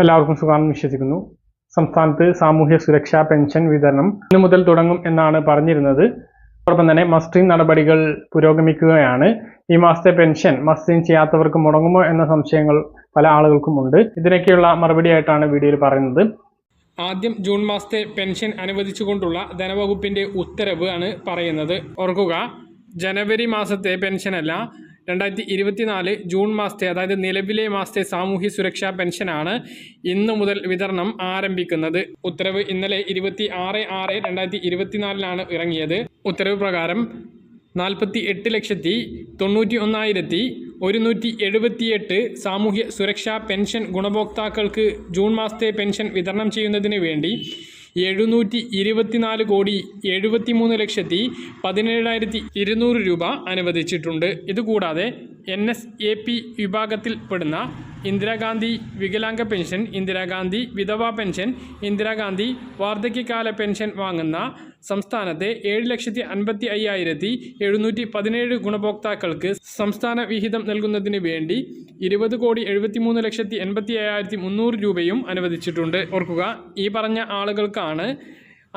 എല്ലാവർക്കും സുഖമാണെന്ന് വിശ്വസിക്കുന്നു. സംസ്ഥാനത്ത് സാമൂഹ്യ സുരക്ഷാ പെൻഷൻ വിതരണം ഇന്നു മുതൽ തുടങ്ങും എന്നാണ് പറഞ്ഞിരുന്നത്. അതോടൊപ്പം തന്നെ മസ്റ്റിംഗ് നടപടികൾ പുരോഗമിക്കുകയാണ്. ഈ മാസത്തെ പെൻഷൻ മസ്റ്റിംഗ് ചെയ്യാത്തവർക്ക് മുടങ്ങുമോ എന്ന സംശയങ്ങൾ പല ആളുകൾക്കും ആളുകൾക്കുമുണ്ട് ഇതിനൊക്കെയുള്ള മറുപടിയായിട്ടാണ് വീഡിയോയിൽ പറയുന്നത്. ആദ്യം ജൂൺ മാസത്തെ പെൻഷൻ അനുവദിച്ചുകൊണ്ടുള്ള ധനവകുപ്പിന്റെ ഉത്തരവ് ആണ് പറയുന്നത്. ഓർക്കുക ജനുവരി മാസത്തെ പെൻഷനല്ല രണ്ടായിരത്തി ഇരുപത്തിനാല് ജൂൺ മാസത്തെ അതായത് നിലവിലെ മാസത്തെ സാമൂഹ്യ സുരക്ഷാ പെൻഷനാണ് ഇന്നു മുതൽ വിതരണം ആരംഭിക്കുന്നത്. ഉത്തരവ് ഇന്നലെ ഇരുപത്തി ആറ് ആറ് രണ്ടായിരത്തി ഇരുപത്തിനാലിലാണ് ഇറങ്ങിയത്. ഉത്തരവ് പ്രകാരം നാൽപ്പത്തി എട്ട് ലക്ഷത്തി തൊണ്ണൂറ്റി ഒന്നായിരത്തി ഒരുന്നൂറ്റി എഴുപത്തിയെട്ട് സാമൂഹ്യ സുരക്ഷാ പെൻഷൻ ഗുണഭോക്താക്കൾക്ക് ജൂൺ മാസത്തെ പെൻഷൻ വിതരണം ചെയ്യുന്നതിന് വേണ്ടി എഴുന്നൂറ്റി ഇരുപത്തിനാല് കോടി എഴുപത്തിമൂന്ന് ലക്ഷത്തി പതിനേഴായിരത്തി ഇരുന്നൂറ് രൂപ അനുവദിച്ചിട്ടുണ്ട്. ഇതുകൂടാതെ എൻ എസ് എ പി വിഭാഗത്തിൽപ്പെടുന്ന ഇന്ദിരാഗാന്ധി വികലാംഗ പെൻഷൻ ഇന്ദിരാഗാന്ധി വിധവാ പെൻഷൻ ഇന്ദിരാഗാന്ധി വാർദ്ധക്യകാല പെൻഷൻ വാങ്ങുന്ന സംസ്ഥാനത്തെ ഏഴ് ലക്ഷത്തി അൻപത്തി അയ്യായിരത്തി എഴുന്നൂറ്റി പതിനേഴ് ഗുണഭോക്താക്കൾക്ക് സംസ്ഥാന വിഹിതം നൽകുന്നതിന് വേണ്ടി ഇരുപത് കോടി എഴുപത്തിമൂന്ന് ലക്ഷത്തി എൺപത്തി അയ്യായിരത്തി മുന്നൂറ് രൂപയും അനുവദിച്ചിട്ടുണ്ട്. ഓർക്കുക ഈ പറഞ്ഞ ആളുകൾക്കാണ്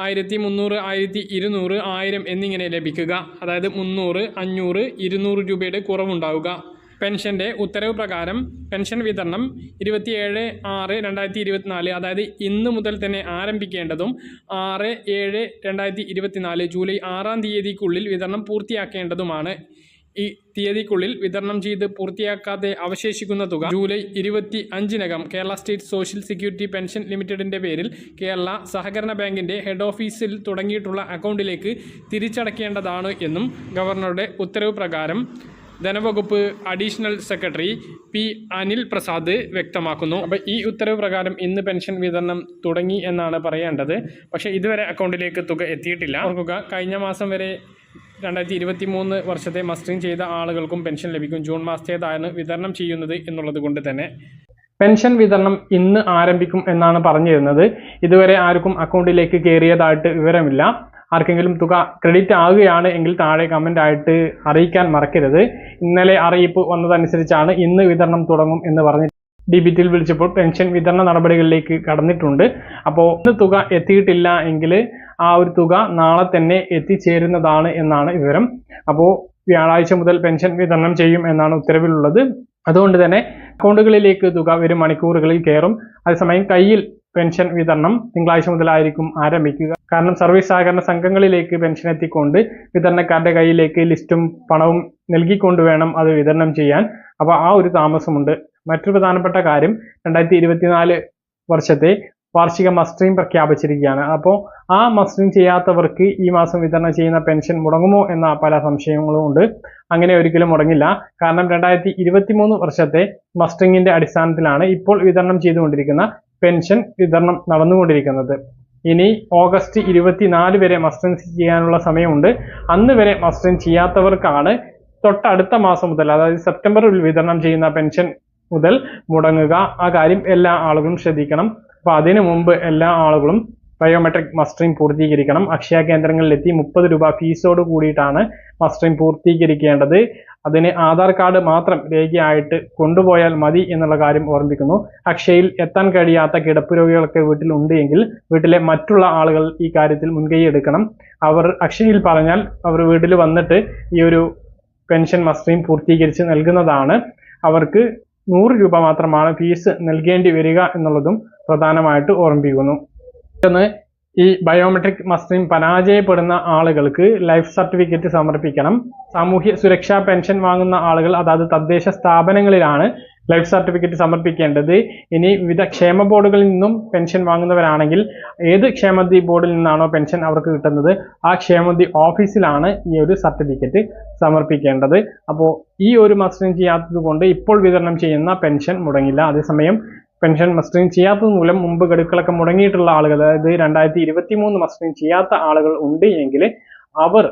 ആയിരത്തി മുന്നൂറ് ആയിരത്തി ഇരുന്നൂറ് ആയിരം എന്നിങ്ങനെ ലഭിക്കുക. അതായത് മുന്നൂറ് അഞ്ഞൂറ് ഇരുന്നൂറ് രൂപയുടെ കുറവുണ്ടാവുക. പെൻഷന്റെ ഉത്തരവ് പ്രകാരം പെൻഷൻ വിതരണം ഇരുപത്തിയേഴ് ആറ് രണ്ടായിരത്തി ഇരുപത്തിനാല് അതായത് ഇന്ന് മുതൽ തന്നെ ആരംഭിക്കേണ്ടതും ആറ് ഏഴ് രണ്ടായിരത്തി ഇരുപത്തിനാല് ജൂലൈ ആറാം തീയതിക്കുള്ളിൽ വിതരണം പൂർത്തിയാക്കേണ്ടതുമാണ്. ഈ തീയതിക്കുള്ളിൽ വിതരണം ചെയ്ത് പൂർത്തിയാക്കാതെ അവശേഷിക്കുന്ന തുക ജൂലൈ ഇരുപത്തി അഞ്ചിനകം Kerala state social security pension ലിമിറ്റഡിന്റെ പേരിൽ കേരള സഹകരണ ബാങ്കിന്റെ ഹെഡ് ഓഫീസിൽ തുടങ്ങിയിട്ടുള്ള അക്കൗണ്ടിലേക്ക് തിരിച്ചടക്കേണ്ടതാണ് എന്നും ഗവർണറുടെ ഉത്തരവ് പ്രകാരം ധനവകുപ്പ് additional secretary P Anil Prasad വ്യക്തമാക്കുന്നു. അപ്പോൾ ഈ ഉത്തരവ് പ്രകാരം ഇന്ന് പെൻഷൻ വിതരണം തുടങ്ങി എന്നാണ് പറയേണ്ടത്. പക്ഷേ ഇതുവരെ അക്കൗണ്ടിലേക്ക് തുക എത്തിയിട്ടില്ല. ഓർക്കുക കഴിഞ്ഞ മാസം വരെ രണ്ടായിരത്തി ഇരുപത്തി മൂന്ന് വർഷത്തെ മസ്റ്ററിങ് ചെയ്ത ആളുകൾക്കും പെൻഷൻ ലഭിക്കും. ജൂൺ മാസത്തേതാണ് വിതരണം ചെയ്യുന്നത് എന്നുള്ളത് കൊണ്ട് തന്നെ. പെൻഷൻ വിതരണം ഇന്ന് ആരംഭിക്കും എന്നാണ് പറഞ്ഞിരുന്നത്. ഇതുവരെ ആർക്കും അക്കൗണ്ടിലേക്ക് കയറിയതായിട്ട് വിവരമില്ല. ആർക്കെങ്കിലും തുക ക്രെഡിറ്റ് ആവുകയാണ് എങ്കിൽ താഴെ കമന്റ് ആയിട്ട് അറിയിക്കാൻ മറക്കരുത്. ഇന്നലെ അറിയിപ്പ് വന്നതനുസരിച്ചാണ് ഇന്ന് വിതരണം തുടങ്ങും എന്ന് പറഞ്ഞ് ഡിബിറ്റിൽ വിളിച്ചപ്പോൾ പെൻഷൻ വിതരണ നടപടികളിലേക്ക് കടന്നിട്ടുണ്ട്. അപ്പോൾ ഇന്ന് തുക എത്തിയിട്ടില്ല എങ്കിൽ ആ ഒരു തുക നാളെ തന്നെ എത്തിച്ചേരുന്നതാണ് എന്നാണ് വിവരം. അപ്പോൾ വ്യാഴാഴ്ച മുതൽ പെൻഷൻ വിതരണം ചെയ്യും എന്നാണ് ഉത്തരവിലുള്ളത്. അതുകൊണ്ട് തന്നെ അക്കൗണ്ടുകളിലേക്ക് തുക വരും മണിക്കൂറുകളിൽ കയറും. അതേസമയം കയ്യിൽ പെൻഷൻ വിതരണം തിങ്കളാഴ്ച മുതലായിരിക്കും ആരംഭിക്കുക. കാരണം സർവീസ് സഹകരണ സംഘങ്ങളിലേക്ക് പെൻഷൻ എത്തിക്കൊണ്ട് വിതരണക്കാരുടെ കയ്യിലേക്ക് ലിസ്റ്റും പണവും നൽകിക്കൊണ്ട് വേണം അത് വിതരണം ചെയ്യാൻ. അപ്പോൾ ആ ഒരു താമസമുണ്ട്. മറ്റൊരു പ്രധാനപ്പെട്ട കാര്യം രണ്ടായിരത്തി ഇരുപത്തിനാല് വർഷത്തെ വാർഷിക മസ്റ്ററിംഗ് പ്രഖ്യാപിച്ചിരിക്കുകയാണ്. അപ്പോൾ ആ മസ്റ്ററിംഗ് ചെയ്യാത്തവർക്ക് ഈ മാസം വിതരണം ചെയ്യുന്ന പെൻഷൻ മുടങ്ങുമോ എന്ന പല സംശയങ്ങളും ഉണ്ട്. അങ്ങനെ ഒരിക്കലും മുടങ്ങില്ല. കാരണം രണ്ടായിരത്തി ഇരുപത്തി മൂന്ന് വർഷത്തെ മസ്റ്ററിംഗിന്റെ അടിസ്ഥാനത്തിലാണ് ഇപ്പോൾ വിതരണം ചെയ്തുകൊണ്ടിരിക്കുന്ന പെൻഷൻ വിതരണം നടന്നുകൊണ്ടിരിക്കുന്നത്. ഇനി ഓഗസ്റ്റ് ഇരുപത്തിനാല് വരെ മസ്റ്റൻസ് ചെയ്യാനുള്ള സമയമുണ്ട്. അന്ന് വരെ മസ്റ്റൻ ചെയ്യാത്തവർക്കാണ് തൊട്ടടുത്ത മാസം മുതൽ അതായത് സെപ്റ്റംബറിൽ വിതരണം ചെയ്യുന്ന പെൻഷൻ മുതൽ മുടങ്ങുക. ആ കാര്യം എല്ലാ ആളുകളും ശ്രദ്ധിക്കണം. അപ്പോൾ അതിനു മുമ്പ് എല്ലാ ആളുകളും ബയോമെട്രിക് മസ്റ്ററിംഗ് പൂർത്തീകരിക്കണം. അക്ഷയ കേന്ദ്രങ്ങളിലെത്തി മുപ്പത് രൂപ ഫീസോട് കൂടിയിട്ടാണ് മസ്റ്ററിംഗ് പൂർത്തീകരിക്കേണ്ടത്. അതിന് ആധാർ കാർഡ് മാത്രം രേഖയായിട്ട് കൊണ്ടുപോയാൽ മതി എന്നുള്ള കാര്യം ഓർമ്മിക്കുന്നു. അക്ഷയയിൽ എത്താൻ കഴിയാത്ത കിടപ്പ് രോഗികളൊക്കെ വീട്ടിലുണ്ട് എങ്കിൽ വീട്ടിലെ മറ്റുള്ള ആളുകൾ ഈ കാര്യത്തിൽ മുൻകൈ എടുക്കണം. അവർ അക്ഷയയിൽ പറഞ്ഞാൽ അവർ വീട്ടിൽ വന്നിട്ട് ഈ ഒരു പെൻഷൻ മസ്റ്ററിംഗ് പൂർത്തീകരിച്ച് നൽകുന്നതാണ്. അവർക്ക് നൂറ് രൂപ മാത്രമാണ് ഫീസ് നൽകേണ്ടി വരിക എന്നുള്ളതും പ്രധാനമായിട്ട് ഓർമ്മിപ്പിക്കുന്നു. മറ്റൊന്ന് ഈ ബയോമെട്രിക് മസ്റ്റിംഗ് പരാജയപ്പെടുന്ന ആളുകൾക്ക് ലൈഫ് സർട്ടിഫിക്കറ്റ് സമർപ്പിക്കണം. സാമൂഹ്യ സുരക്ഷാ പെൻഷൻ വാങ്ങുന്ന ആളുകൾ അതായത് തദ്ദേശ സ്ഥാപനങ്ങളിലാണ് ലൈഫ് സർട്ടിഫിക്കറ്റ് സമർപ്പിക്കേണ്ടത്. ഇനി വിവിധ ക്ഷേമ ബോർഡുകളിൽ നിന്നും പെൻഷൻ വാങ്ങുന്നവരാണെങ്കിൽ ഏത് ക്ഷേമനിധി ബോർഡിൽ നിന്നാണോ പെൻഷൻ അവർക്ക് കിട്ടുന്നത് ആ ക്ഷേമനിധി ഓഫീസിലാണ് ഈ ഒരു സർട്ടിഫിക്കറ്റ് സമർപ്പിക്കേണ്ടത്. അപ്പോൾ ഈ ഒരു മസ്റ്റിംഗ് ചെയ്യാത്തത് കൊണ്ട് ഇപ്പോൾ വിതരണം ചെയ്യുന്ന പെൻഷൻ മുടങ്ങില്ല. അതേസമയം പെൻഷൻ മസ്റ്ററിംഗ് ചെയ്യാത്തത് മൂലം മുമ്പ് ഗഡുക്കളൊക്കെ മുടങ്ങിയിട്ടുള്ള ആളുകൾ അതായത് രണ്ടായിരത്തി ഇരുപത്തി മൂന്ന് മസ്റ്ററിംഗ് ചെയ്യാത്ത ആളുകൾ ഉണ്ട് എങ്കിൽ അവർ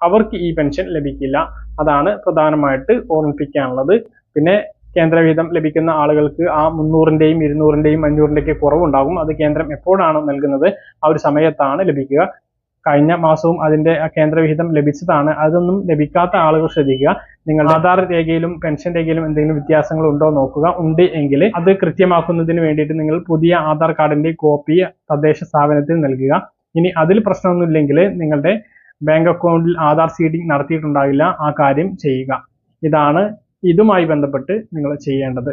അവർക്ക് ഈ പെൻഷൻ ലഭിക്കില്ല. അതാണ് പ്രധാനമായിട്ട് ഓർമ്മിപ്പിക്കാനുള്ളത്. പിന്നെ കേന്ദ്രവിഹിതം ലഭിക്കുന്ന ആളുകൾക്ക് ആ മുന്നൂറിന്റെയും ഇരുന്നൂറിന്റെയും അഞ്ഞൂറിന്റെയൊക്കെ കുറവുണ്ടാകും. അത് കേന്ദ്രം എപ്പോഴാണോ നൽകുന്നത് ആ ഒരു സമയത്താണ് ലഭിക്കുക. കഴിഞ്ഞ മാസവും അതിന്റെ കേന്ദ്രവിഹിതം ലഭിച്ചതാണ്. അതൊന്നും ലഭിക്കാത്ത ആളുകൾ ശ്രദ്ധിക്കുക. നിങ്ങളുടെ ആധാർ രേഖയിലും പെൻഷൻ രേഖയിലും എന്തെങ്കിലും വ്യത്യാസങ്ങൾ ഉണ്ടോ നോക്കുക. ഉണ്ട് എങ്കിൽ അത് കൃത്യമാക്കുന്നതിന് വേണ്ടിയിട്ട് നിങ്ങൾ പുതിയ ആധാർ കാർഡിന്റെ കോപ്പി തദ്ദേശ സ്ഥാപനത്തിൽ നൽകുക. ഇനി അതിൽ പ്രശ്നമൊന്നുമില്ലെങ്കിൽ നിങ്ങളുടെ ബാങ്ക് അക്കൗണ്ടിൽ ആധാർ സീഡിംഗ് നടത്തിയിട്ടുണ്ടാകില്ല. ആ കാര്യം ചെയ്യുക. ഇതാണ് ഇതുമായി ബന്ധപ്പെട്ട് നിങ്ങൾ ചെയ്യേണ്ടത്.